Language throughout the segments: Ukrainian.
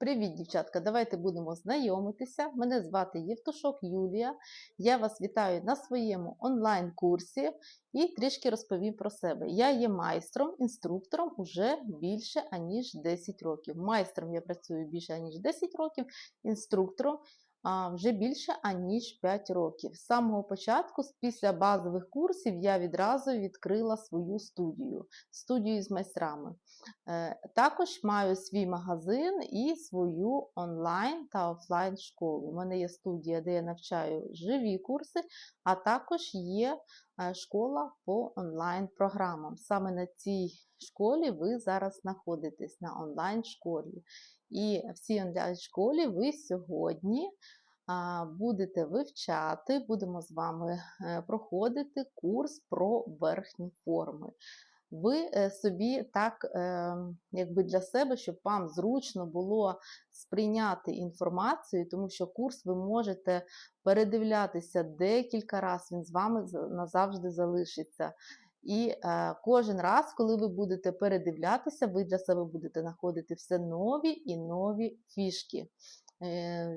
Привіт, дівчатка! Давайте будемо знайомитися. Мене звати Євтушок Юлія. Я вас вітаю на своєму онлайн-курсі і трішки розповім про себе. Я є майстром, інструктором уже більше аніж 10 років. Майстром я працюю більше аніж 10 років, інструктором вже більше аніж 5 років. З самого початку, після базових курсів, я відразу відкрила свою студію, студію з майстрами. Е, Також маю свій магазин і свою онлайн та офлайн школу. У мене є студія, де я навчаю живі курси, а також є школа по онлайн-програмам. Саме на цій школі ви зараз знаходитесь на онлайн-школі. І в цій онлайн-школі ви сьогодні будете вивчати, будемо з вами е, проходити курс про верхні форми ви е, собі так, е, якби для себе, щоб вам зручно було сприйняти інформацію, тому що курс ви можете передивлятися декілька разів, він з вами назавжди залишиться. І е, кожен раз, коли ви будете передивлятися, ви для себе будете знаходити все нові і нові фішки. Е,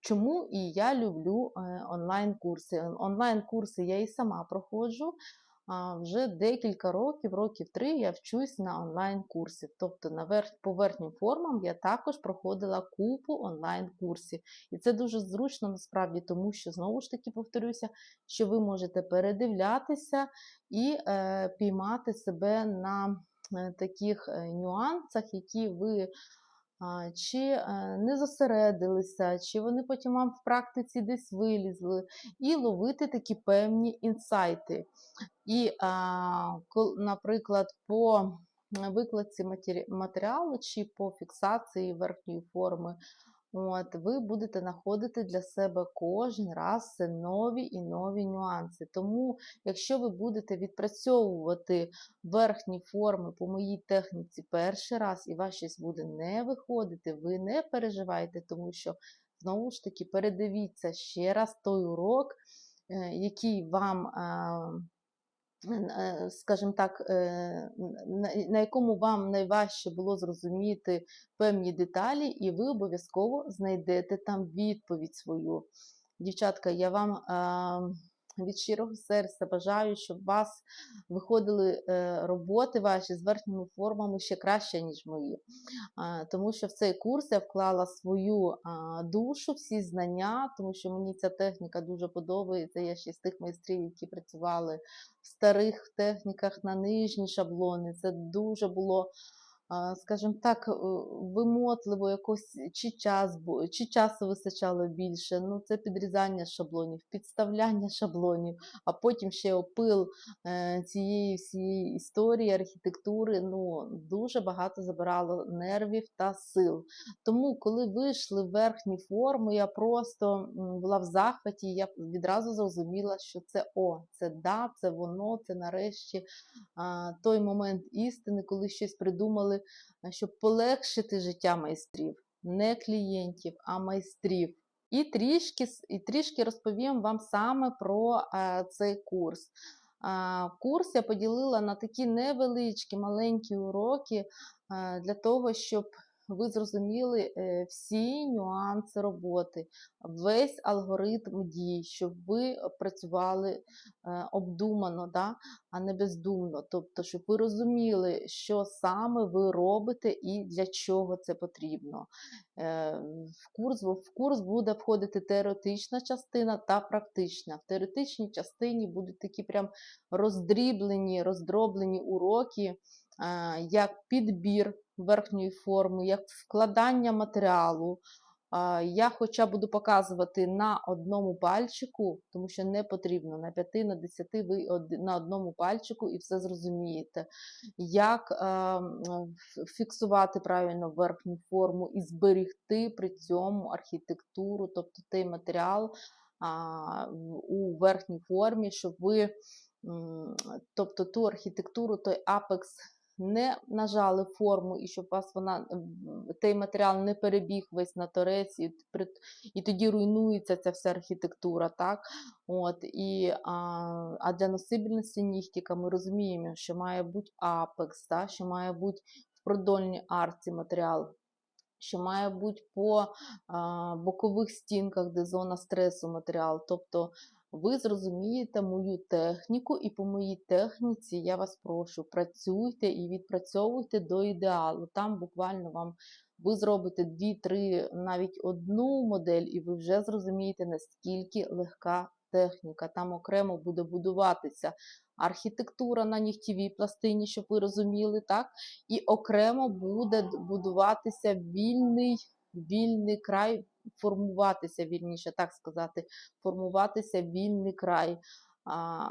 Чому і я люблю е, онлайн-курси. Онлайн-курси я і сама проходжу. Вже декілька років, років три я вчусь на онлайн-курсів. Тобто на по верхнім формам я також проходила купу онлайн-курсів. І це дуже зручно насправді, тому що, знову ж таки, повторюся, що ви можете передивлятися і е, піймати себе на е, таких е, нюансах, які ви чи е, не зосередилися, чи вони потім вам в практиці десь вилізли, і ловити такі певні інсайти. І, наприклад, по викладці матеріалу чи по фіксації верхньої форми, от, ви будете знаходити для себе кожен раз нові і нові нюанси. Тому, якщо ви будете відпрацьовувати верхні форми по моїй техніці перший раз, і у щось буде не виходити, ви не переживайте, тому що знову ж таки передивіться ще раз той урок, е, який вам. Е, скажімо так, е, на, якому вам найважче було зрозуміти певні деталі, і ви обов'язково знайдете там відповідь свою. Дівчатка, я вам від щирого серця бажаю, щоб у вас виходили е, роботи ваші з верхніми формами ще краще, ніж мої. Тому що в цей курс я вклала свою душу, всі знання, тому що мені ця техніка дуже подобається. Я ще з тих майстрів, які працювали в старих техніках на нижні шаблони. Це дуже було, скажімо так, вимотливо якось чи час, чи часу вистачало більше. Ну, це підрізання шаблонів, підставляння шаблонів, а потім ще опил е, цієї всієї історії, архітектури. Ну, дуже багато забирало нервів та сил. Тому, коли вийшли верхні форми, я просто була в захваті, я відразу зрозуміла, що це о, це да, це воно, це нарешті той момент істини, коли щось придумали, а, щоб полегшити життя майстрів, не клієнтів, а майстрів. І трішки, і трішки розповім вам саме про е, цей курс. Е, Курс я поділила на такі невеличкі маленькі уроки е, для того, щоб ви зрозуміли е, всі нюанси роботи, весь алгоритм дій, щоб ви працювали е, обдумано, да, а не бездумно. Тобто, щоб ви розуміли, що саме ви робите і для чого це потрібно. Е, В курс, в курс буде входити теоретична частина та практична. В теоретичній частині будуть такі прям роздріблені, роздроблені уроки, як підбір верхньої форми, як вкладання матеріалу. Я хоча буду показувати на одному пальчику, тому що не потрібно на 5, на 10 ви на одному пальчику і все зрозумієте. Як фіксувати правильно верхню форму і зберегти при цьому архітектуру, тобто той матеріал у верхній формі, щоб ви тобто ту архітектуру, той апекс не нажали форму, і щоб вас вона той матеріал не перебіг весь на торець, і, і тоді руйнується ця вся архітектура. Так? От, і, а, а для носибельності нігтіка ми розуміємо, що має бути апекс, так? що має бути в продольній арці матеріал що має бути по а, бокових стінках, де зона стресу матеріал. Тобто ви зрозумієте мою техніку, і по моїй техніці я вас прошу, працюйте і відпрацьовуйте до ідеалу. Там буквально вам ви зробите дві-три, навіть одну модель, і ви вже зрозумієте, наскільки легка техніка. Там окремо буде будуватися архітектура на нігтєвій пластині, щоб ви розуміли, так? І окремо буде будуватися вільний, вільний край, формуватися, вільніше так сказати, формуватися вільний край. А,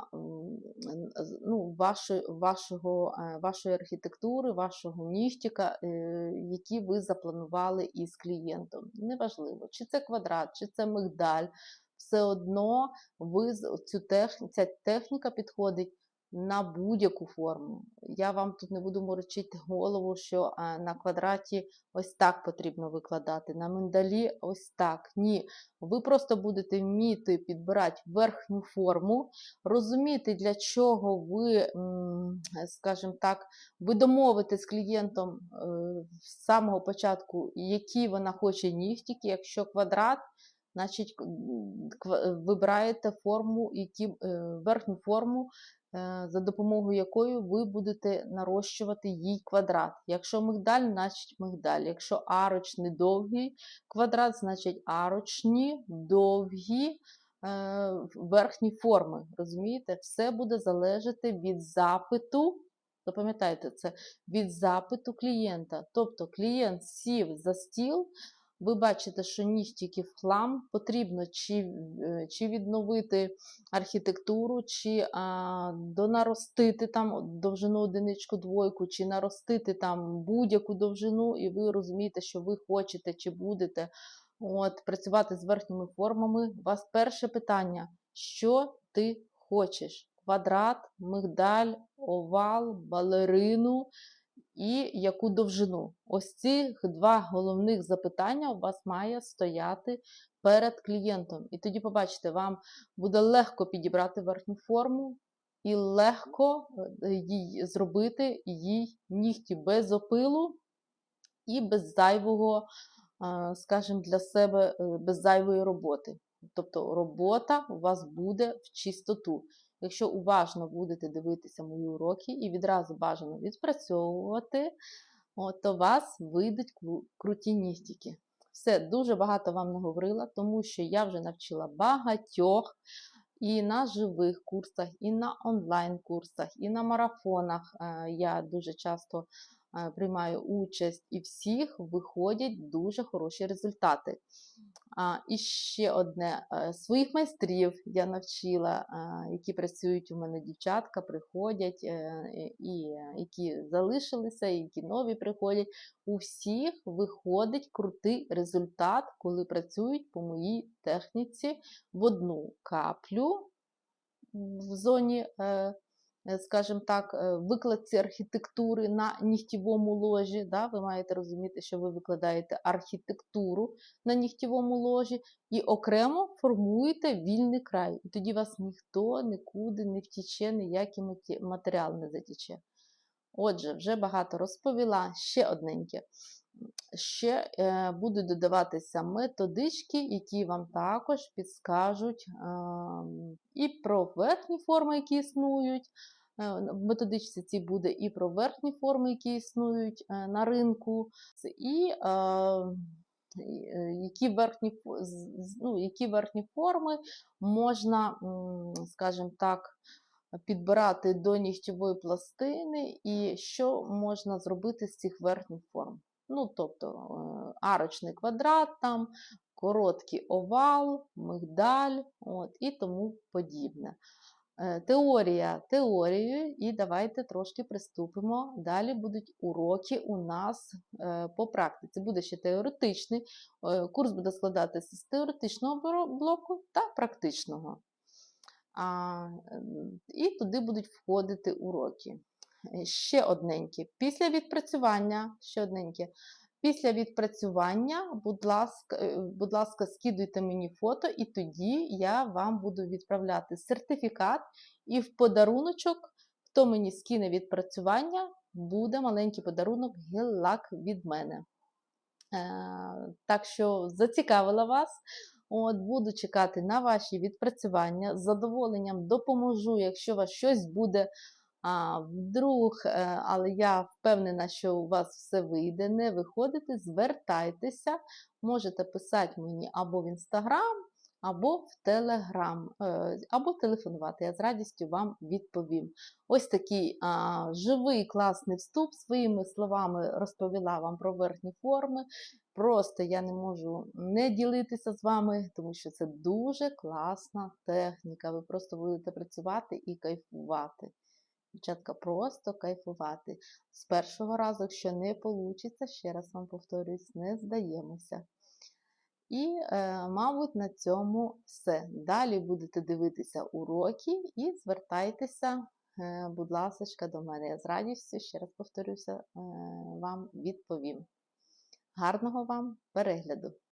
ну, вашої, вашого, е, вашої архітектури, вашого нігтіка, е, які ви запланували із клієнтом. Неважливо, чи це квадрат, чи це мигдаль, все одно ви цю тех, ця техніка підходить на будь-яку форму. Я вам тут не буду морочити голову, що на квадраті ось так потрібно викладати, на миндалі ось так. Ні. Ви просто будете вміти підбирати верхню форму, розуміти, для чого ви, скажімо так, ви домовите з клієнтом е, з самого початку, які вона хоче нігтіки. Якщо квадрат, значить вибираєте форму, які, е, верхню форму, за допомогою якої ви будете нарощувати їй квадрат. Якщо мигдаль, значить мигдаль. Якщо арочний довгий квадрат, значить арочні довгі е, верхні форми. Розумієте? Все буде залежати від запиту. Запам'ятайте це від запиту клієнта. Тобто клієнт сів за стіл, ви бачите, що нігтіки в хлам, потрібно чи, е, чи відновити архітектуру, чи а, донаростити там довжину одиничку, двойку, чи наростити там будь-яку довжину, і ви розумієте, що ви хочете чи будете от, працювати з верхніми формами. У вас перше питання: що ти хочеш? Квадрат, мигдаль, овал, балерину і яку довжину? Ось ці два головних запитання у вас має стояти перед клієнтом. І тоді, побачите, вам буде легко підібрати верхню форму і легко е, їй зробити їй нігті без опилу і без зайвого, скажімо, для себе е, без зайвої роботи. Тобто робота у вас буде в чистоту. Якщо уважно будете дивитися мої уроки і відразу бажано відпрацьовувати, то вас вийдуть кру- круті нігтіки. Все, дуже багато вам наговорила, тому що я вже навчила багатьох і на живих курсах, і на онлайн-курсах, і на марафонах. Е, Я дуже часто е, приймаю участь, і всіх виходять дуже хороші результати. І ще одне, е, своїх майстрів я навчила, які працюють у мене дівчатка, приходять, е, і е, які залишилися, і які нові приходять. У всіх виходить крутий результат, коли працюють по моїй техніці в одну каплю в зоні, скажімо так, е, викладці архітектури на нігтєвому ложі. Да? Ви маєте розуміти, що ви викладаєте архітектуру на нігтєвому ложі і окремо формуєте вільний край. І тоді вас ніхто нікуди не втіче, ніякий матеріал не затіче. Отже, вже багато розповіла. Ще одненьке. Ще е, будуть додаватися методички, які вам також підскажуть ем, і про верхні форми, які існують. Е, В методичці цій буде і про верхні форми, які існують е, на ринку, і е, е, які верхні, ну, які верхні форми можна, скажімо так, підбирати до нігтєвої пластини, і що можна зробити з цих верхніх форм. Ну, тобто е, арочний квадрат, там, короткий овал, мигдаль от, і тому подібне. Е, Теорія теорією, і давайте трошки приступимо. Далі будуть уроки у нас е, по практиці. Буде ще теоретичний. Курс буде складатися з теоретичного блоку та практичного. А, ем, і туди будуть входити уроки. Е, Ще одненьке. Після відпрацювання, ще одненьке. Після відпрацювання, будь ласка, е, будь ласка, скидуйте мені фото, і тоді я вам буду відправляти сертифікат. І в подаруночок, хто мені скине відпрацювання, буде маленький подарунок гель-лак від мене. Так що зацікавила вас. От, буду чекати на ваші відпрацювання. З задоволенням допоможу, якщо вас щось буде а, вдруг, е, але я впевнена, що у вас все вийде. Не виходите, звертайтеся, можете писати мені або в інстаграм, або в Телеграм, або телефонувати. Я з радістю вам відповім. Ось такий а, живий класний вступ. Своїми словами розповіла вам про верхні форми. Просто я не можу не ділитися з вами, тому що це дуже класна техніка. Ви просто будете працювати і кайфувати. Дівчатка, просто кайфувати. З першого разу, якщо не вийде, ще раз вам повторюсь, не здаємося. І, е, мабуть, на цьому все. Далі будете дивитися уроки і звертайтеся, е, будь ласка, до мене. Я з радістю, ще раз повторюся, е, вам відповім. Гарного вам перегляду!